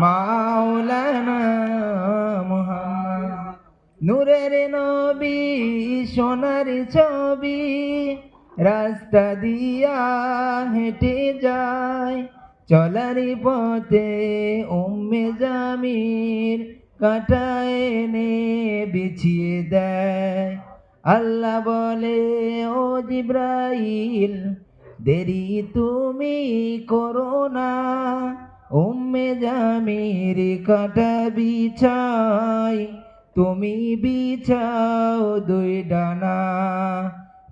মাওলানা ছবি রাস্তা দিয়া হেঁটে যায় চলারি পথে উম্মে জামির কাটায় এনে বিছিয়ে দেয়। আল্লাহ বলে, ও জিব্রাইল, দেরি তুমি করো না। উম্মে জামির কাটা বিছাই, তুমি বিছাও দুই ডানা।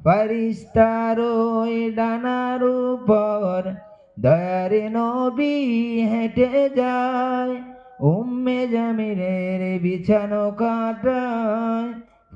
ফারিস্তার ওই ডানার উপর দয়ার নবী হেঁটে যায়। উম্মে জামিরের বিছানো কাটায়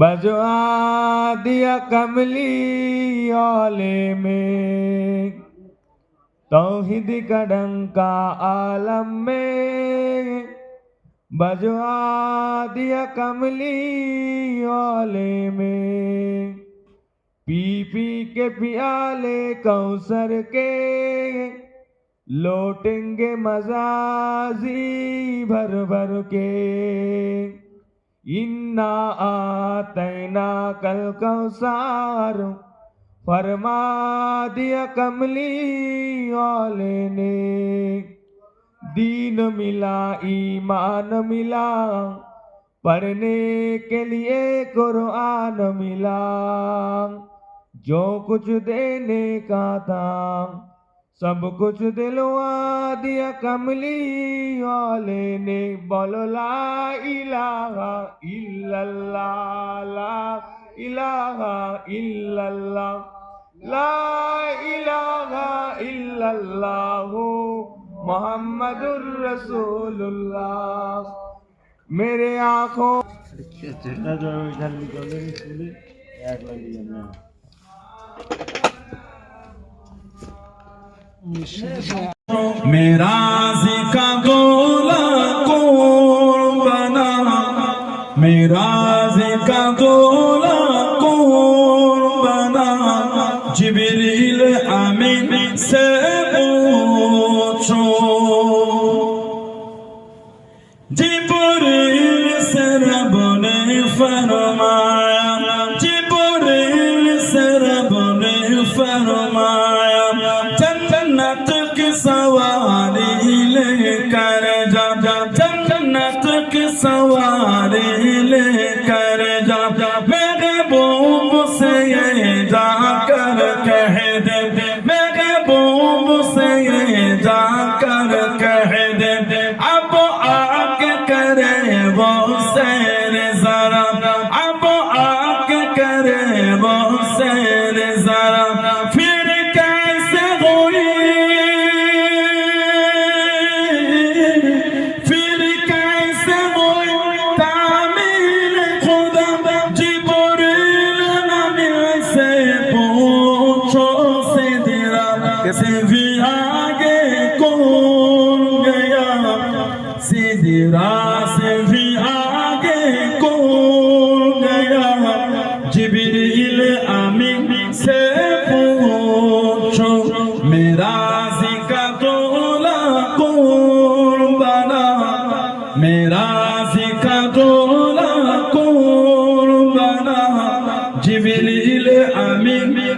بجوا دیا کملی اولے میں۔ توحید کا عالم میں۔ بجوا دیا کملی والے میں۔ پی پی کے پیالے کوثر کے۔ لوٹیں گے مزازی بھر بھر کے۔ آتینا کل کوثار فرما دیا کملی والے نے دین ملا ایمان ملا، پڑھنے کے لیے قرآن ملا، جو کچھ دینے کا تھا۔ سب کچھ دلوا دیا کملی والے نے بولو لا الہ الا اللہ لا الہ الا اللہ لا الہ الا اللہ محمد الرسول اللہ میرے آنکھوں اچھا، اچھا۔ मेरा का गोला कौन बना मेरा का गोला कौन बना जिबरील आमीन से पूछो सवारी लेकर जा महबूब से ये जाकर कह दे महबूब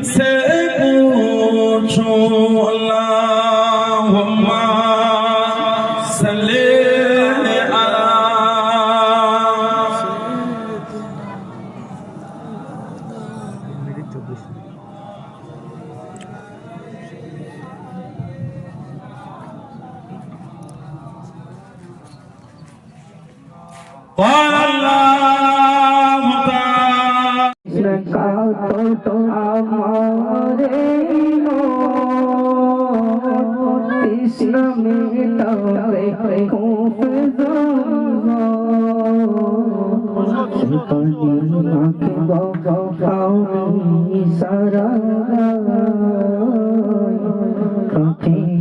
So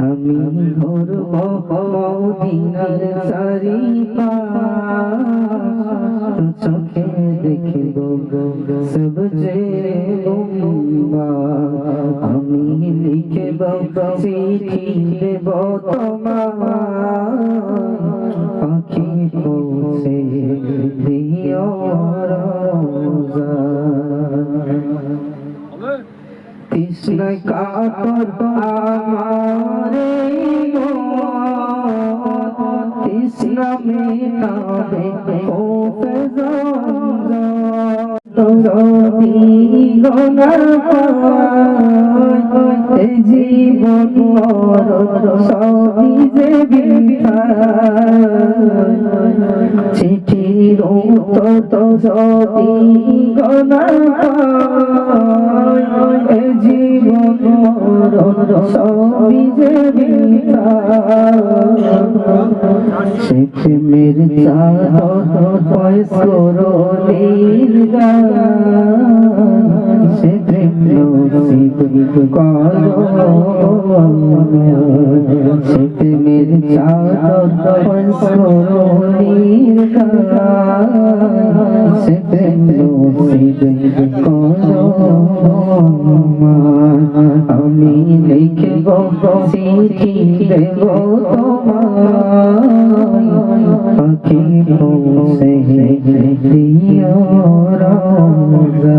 আমি ধরব মদিনার সারি চোখে দেখব সব যে আমি লিখব চিঠি দেব তোমার কাতর আমারে কৃষ্ণ মেটাবে ও জীবন সবই যে শেখ মের পয়সরো নীল প্রেম শেখ মের পয়সরো নীল সে করো লিখব চিঠি দেব তোমায় পাখি পৌঁছে দিও রাজা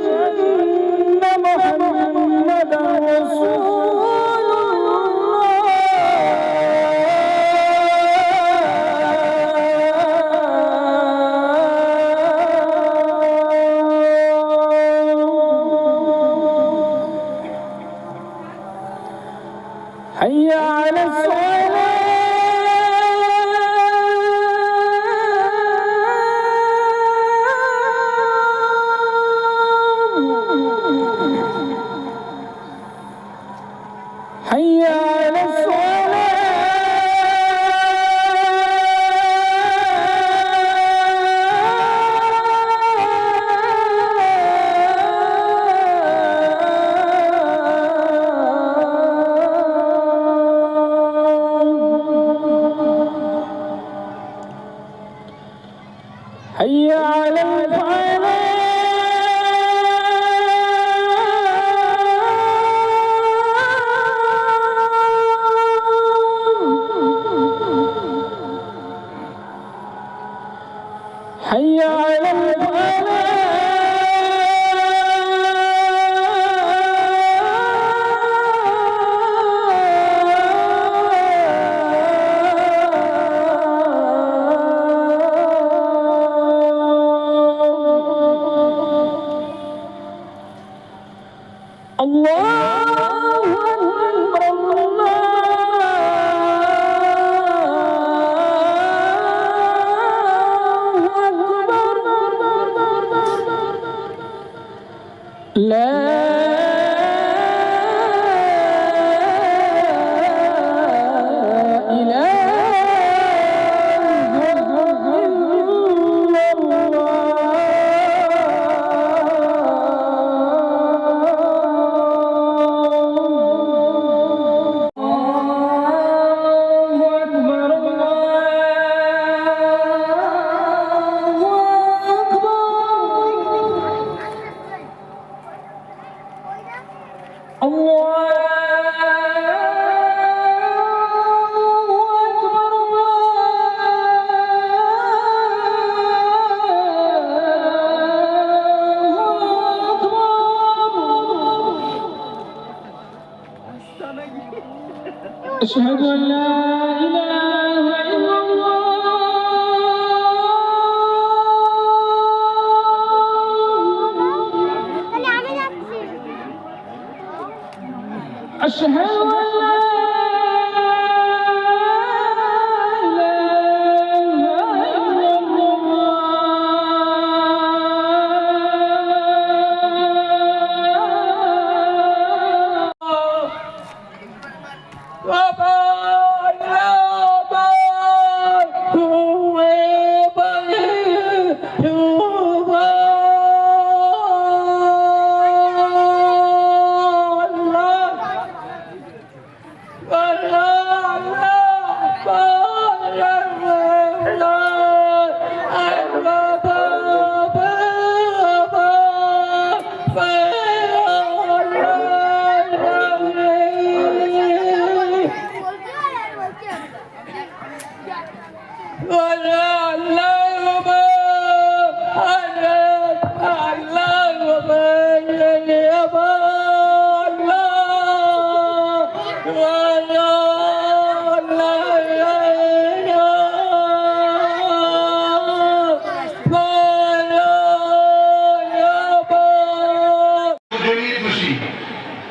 أشهد أن لا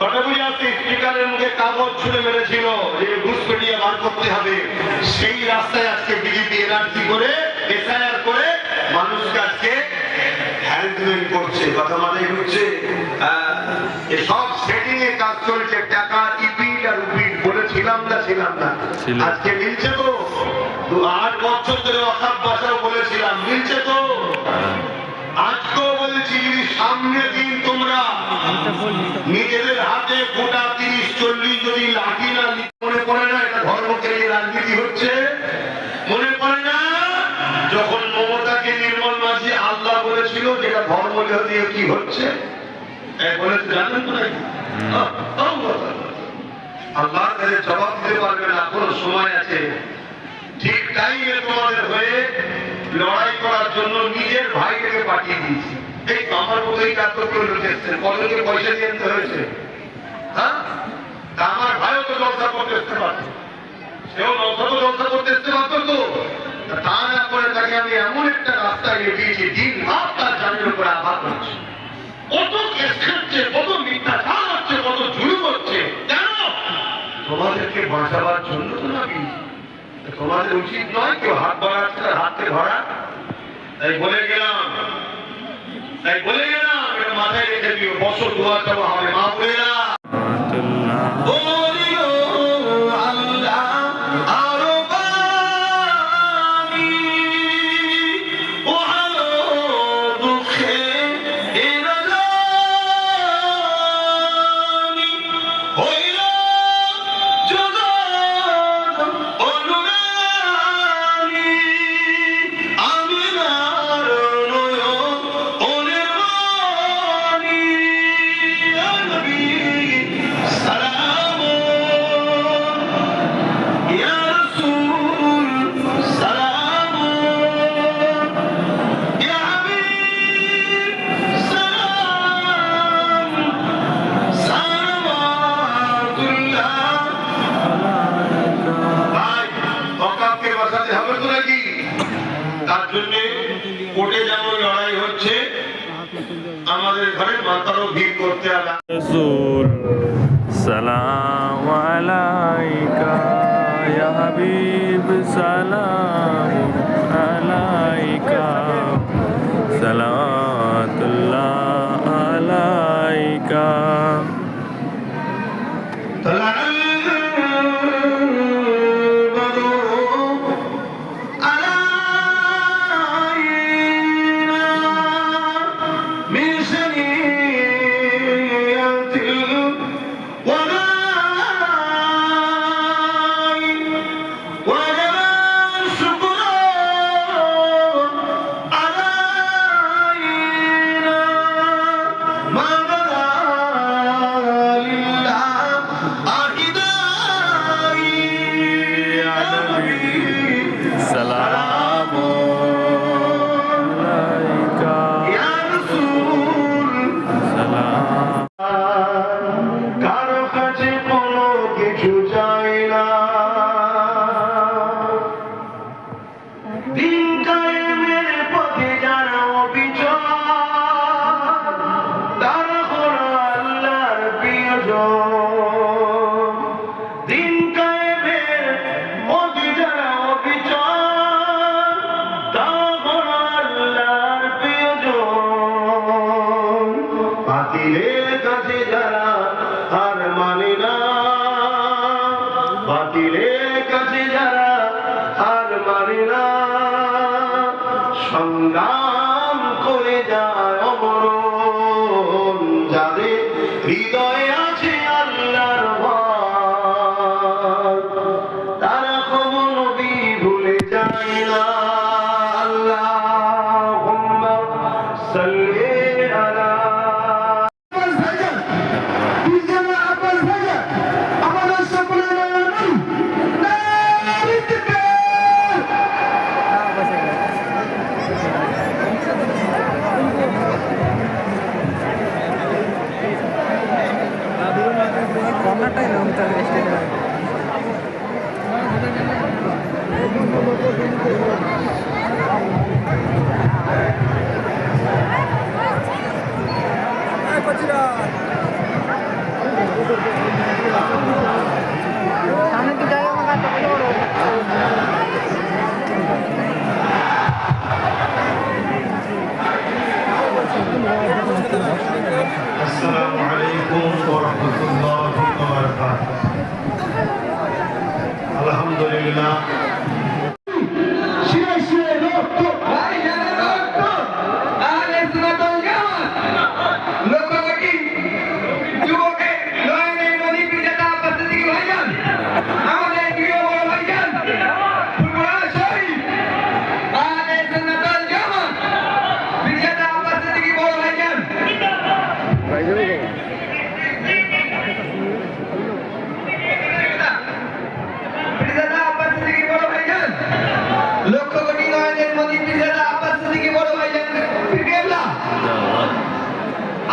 কথা স্পিকারের মুখে কাগজ ছুড়ে মেরেছিল। যে ঘুষপেটিয়া বার করতে হবে। সেই রাস্তায় আজকে বিজেপি এনআরসি করে এসআইআর করে মানুষকে আজকে হ্যারাসমেন্ট করছে। কথা মাথায় ঢুকছে। আহ, সেটিং এ কাজ চলছে। টাকা ইপিট আর উপিট বলেছিলাম না ছিলাম না। আজকে মিলছে তো। আট বছর ধরে অসাব ভাষাও বলেছিলাম মিলছে তো। আজকেও বলছি সামনে দিন তোমরা গোটা তিরিশ চল্লিশ যদি লাঠি না মনে পড়ে না এটা ধর্মকে নিয়ে রাজনীতি হচ্ছে? মনে পড়ে না? যখন মমতাকে নির্মল মাঝি আল্লাহ বলেছিল যেটা ধর্ম দিয়ে কি হচ্ছে? জানেন তো নাকি। আল্লাহর কাছে জবাব দিতে পারবে না এখনও সময় আছে। ঠিক টাইমে তোমাদের হয়ে লড়াই করার জন্য নিজের ভাইটাকে পাঠিয়ে দিয়েছি। এই আমার মতো এই কাজ করতে কতকে পয়সা দিয়ে হয়েছে? হ্যাঁ? আমার তোমাদেরকে বাঁচাবার জন্য তো না তোমাদের উচিত নয় কেউ হাত বাড়াচ্ছে হাতকে ধরা। তাই বলে গেলাম। তাই বলে গেলাম, এটা মাথায় রেখে দিও। বছর দোয়া চাওয়া হবে। মা বলে Oh! মাথারও ভিড় করতে আলা রসুল সালাম আলাইকা ইয়া হাবিব সালাম আলাইকা তাহলে বাতিলের কাছে যারা আর মানে না। সংগ্রাম করে যায় অমর যাদের হৃদয়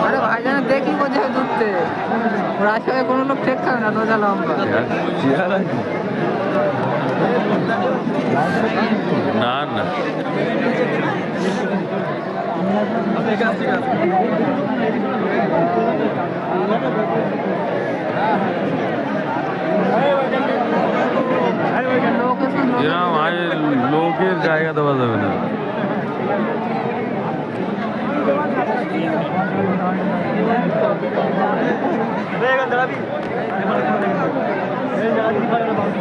আরে ভাইজান দেখি কোথায় ঘুরতে রাস্তায় কোনো লোক ঠেক না লম্বা না না Thank you. লোকের জায়গা দেওয়া যাবে না।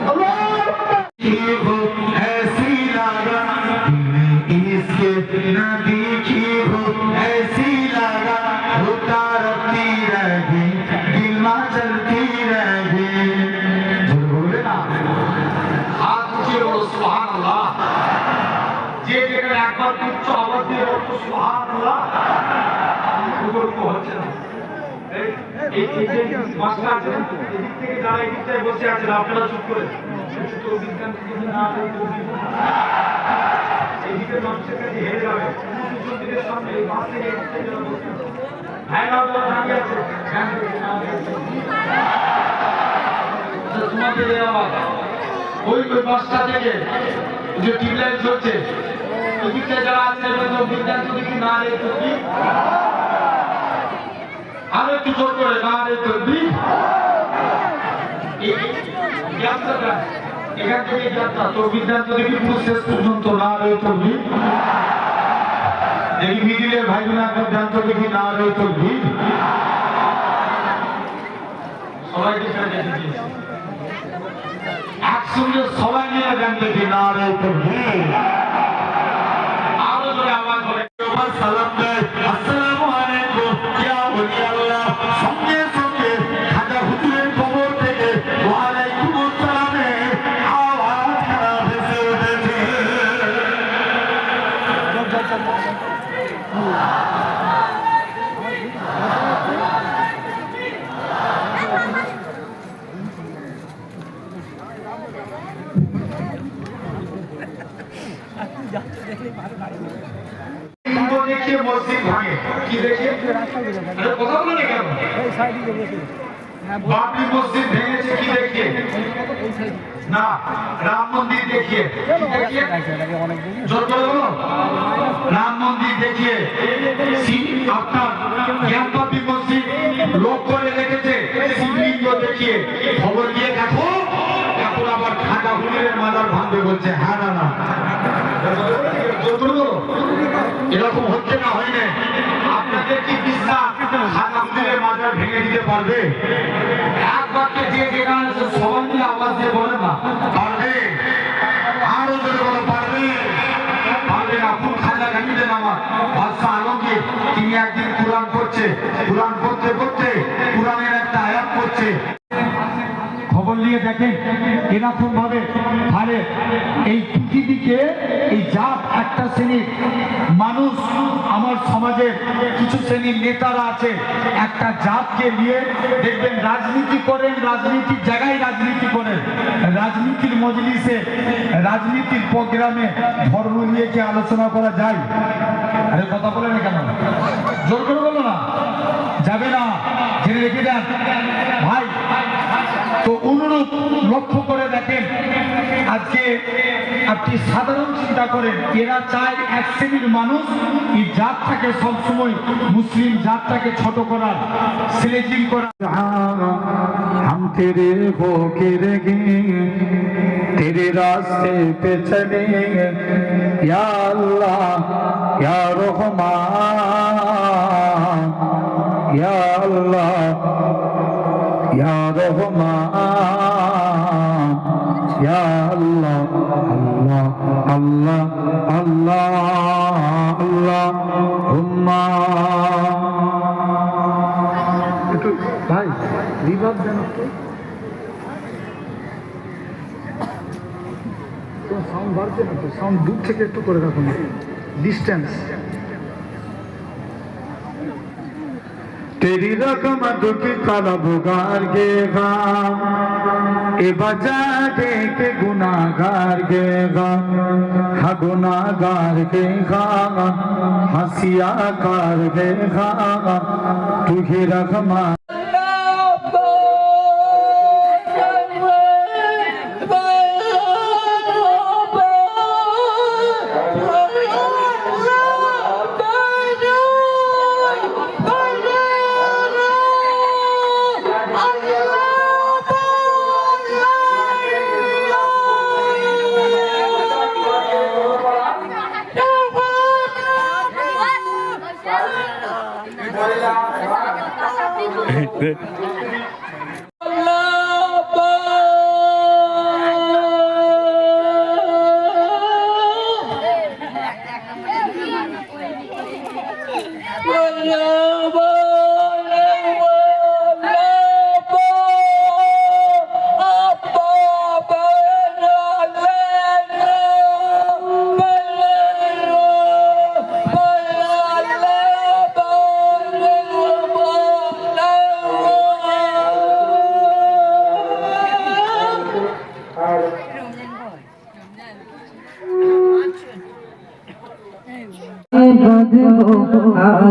हो এই যে থেকে যারা এদিক বসে আছেন হয় এদিক থেকে যারা আছে। যে টিউবলাইট জ্বলছে যারা আছে না রে, তো আরও একটু জোর করে না রে তো কি এখান থেকে যাত্রা তো তো দেখি পুরো শেষ পর্যন্ত, না রে তো কি দেখি মিডিলের ভাই বোন এখন জানতো দেখি না রে তো দিয়েছি একসঙ্গে সবাই মিলে গান দেখি না রে তো বাবরি মসজিদ ভেঙেছে কি দেখিয়ে না, রাম মন্দির দেখিয়ে। রাম মন্দির দেখিয়ে। আপনার জ্ঞানপাপি মসজিদ লোক করে রেখেছে, শিবলিঙ্গ দেখিয়ে। খবর গিয়ে দেখো, এখন আবার খাজা হুজুরের মাজার ভাঙবে বলছে হ্যাঁ না না। এরকম হচ্ছে না, হয় না আপনাদের কি বিশ্বাস? হুজুরের মাজার ভেঙে দিতে পারবে? এক বাক্যে যে যেখানে আছে সবাই মিলে আওয়াজ দিয়ে বলে না। পারবে? আরও যদি বলো, পারবে? পারবে না, খুব খাজা গানিলেন আমার বাদশাহ আলমগীর, তিনি একদিন কোরআন করছে কোরআন করতে করতে কোরআনের একটা আয়াত পড়ছে। খবর নিয়ে দেখেন এরকম ভাবে হারে এই পৃথিবীকে, এই জাত একটা শ্রেণির মানুষ আমার সমাজের কিছু শ্রেণির নেতারা আছে, একটা জাতকে নিয়ে দেখবেন রাজনীতি করেন, রাজনীতির জায়গায় রাজনীতি করেন। রাজনীতির মজলিসে, রাজনীতির প্রোগ্রামে ধর্ম নিয়ে কি আলোচনা করা যায়? আরে কথা বলে না কেন জোর করে বলো না। যাবে না। জেনে রেখে দেন তো অনুরূপ লক্ষ্য করে দেখেন, আজকে আপনি সাধারণ চিন্তা করেন, এরা চায় এক শ্রেণির মানুষ, এই জাতটাকে সবসময় মুসলিম জাতটাকে ছোট করার স্লেজিং করা হাম তেরে হো কেরে গে, তেরে রাস্তে পে চলে ইয়া আল্লাহ, ইয়া রহমান ইয়াল্লাহ ইয়া রহমান আল্লাহ আল্লাহ আল্লাহ আল্লাহ একটু ভাই, রিভাব দেন একটু। সাউন্ড বাড়ছে না তো সাউন্ড দূর থেকে একটু করে রাখুন। Distance تیری رقمت کی طلب گار گے گا اے بجا دے کے گناہ گار گے گا ہا گناہ گار گے گا سیاہ گار گے گا تجھے رقمت ¡Eres la que te pasa a!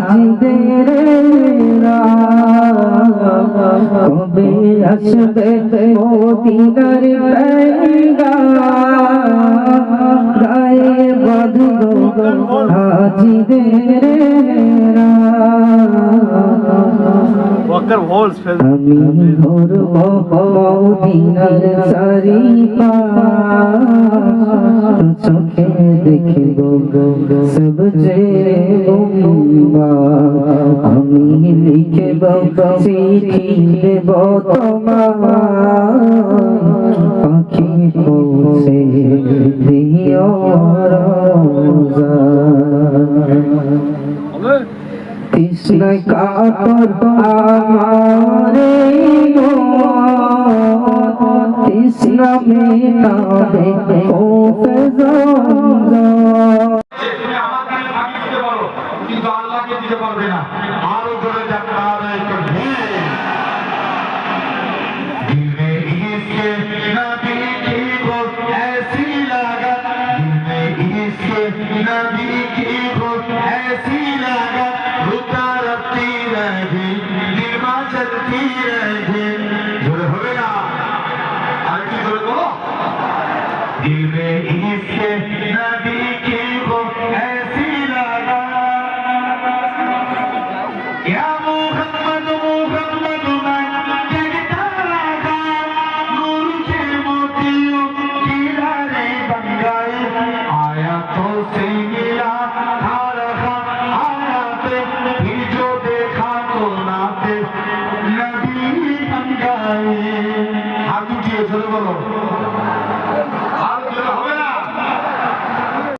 আজ দেরে কবে আসবে মদিনার পেঙ্গা গায়ে বাঁধব আজ দেরে আমি ধরব মদিনার সারি চোখে দেখব সব যে আমি লিখব চিঠি দেব তোমার পাখি পৌঁছে দিও রোজা কৃষ্ণ কাপর আমারে কৃষ্ণ মেটাবে ও ফেজান কিন্তু আল্লাহকে দিতে পারবে না।